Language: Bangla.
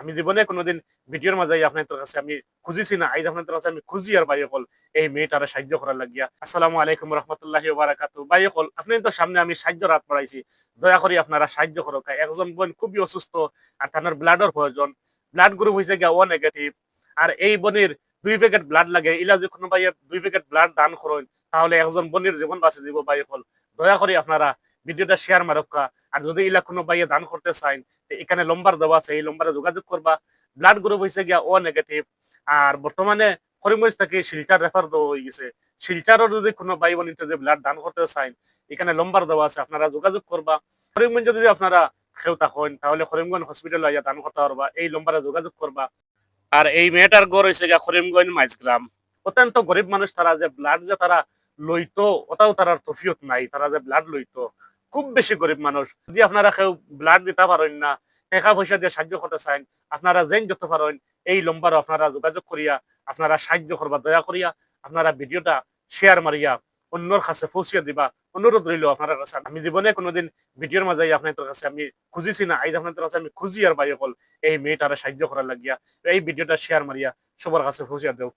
আমি জীবনে কোনোদিন ভিডিওর মাঝে আপনার কাছে আমি খুঁজিছি না আইজ আপনার কাছে আমি খুঁজি আর ভাই হল এই মেয়েটারে সাহায্য করার লাগিয়া। আসসালামু আলাইকুম রহমতুল্লাহ বারাকাতু ভাই হল আপনি তো সামনে আমি সাহায্য রাত পড়াইছি। দয়া করে আপনারা সাহায্য করো একজন বোন খুবই অসুস্থ আর তার ব্লাডের প্রয়োজন। ব্লাড গ্রুপ হয়েছে গিয়া ও নেগেটিভ আর এই বোনের দুই প্যাকেট ব্লাড লাগে, ইলা কোনো ভাই দুই প্যাকেট ব্লাড দান করেন, তাহলে একজন বোনের জীবন বাঁচে যাব ভাই হল দয়া করে আপনারা ভিডিওটা শেয়ার মারক্কা আর যদি ইলা কোনো ভাইয়ে দান করতে তো এখানে লম্বার দেওয়া আছে, এই লম্বারে যোগাযোগ করবা। ব্লাড গ্রুপ হয়েছে গিয়া ও নেগেটিভ আর বর্তমানে করিমগঞ্জ থেকে শিলচার রেফার দেওয়া হয়ে গেছে। শিলচারও যদি কোনো ভাই বোন যে ব্লাড দান করতে চান এখানে লম্বার দেওয়া আছে, আপনারা যোগাযোগ করবা। করিমগঞ্জ যদি আপনারা খেউ থাকেন তাহলে করিমগঞ্জ হসপিটাল আইয়া দান করতে পারবা। এই লম্বারে যোগাযোগ করবা। আর এই মেয়েটার গড় হয়েছে গিয়া করিমগঞ্জ মাইজগ্রাম। অত্যন্ত গরিব মানুষ, তারা যে ব্লাড যে তারা লইতো, ওটাও তারা তফিয়ত নাই। তারা যে ব্লাড লইতো। খুব বেশি গরিব মানুষ। যদি আপনারা কেউ ব্লাড দিতে পারেন না, টাকা পয়সা দিয়ে সাহায্য করতে চান, আপনারা যেন যত পারেন, এই নম্বরে আপনারা যোগাযোগ করিয়া, আপনারা সাহায্য করবা দয়া করিয়া, আপনারা ভিডিওটা শেয়ার মারিয়া, অন্যর কাছে পৌঁছিয়ে দিবা, অনুরোধ রইল আপনার কাছে। আমি জীবনে কোনোদিন ভিডিওর মাঝে আপনার কাছে আমি খুঁজিছি না, আইজ আপনার কাছে আমি খুঁজি আর ভাই হল এই মেয়েটারে সাহায্য করার লাগিয়া, এই ভিডিওটা শেয়ার মারিয়া সবার কাছে পৌঁছিয়ে দেও।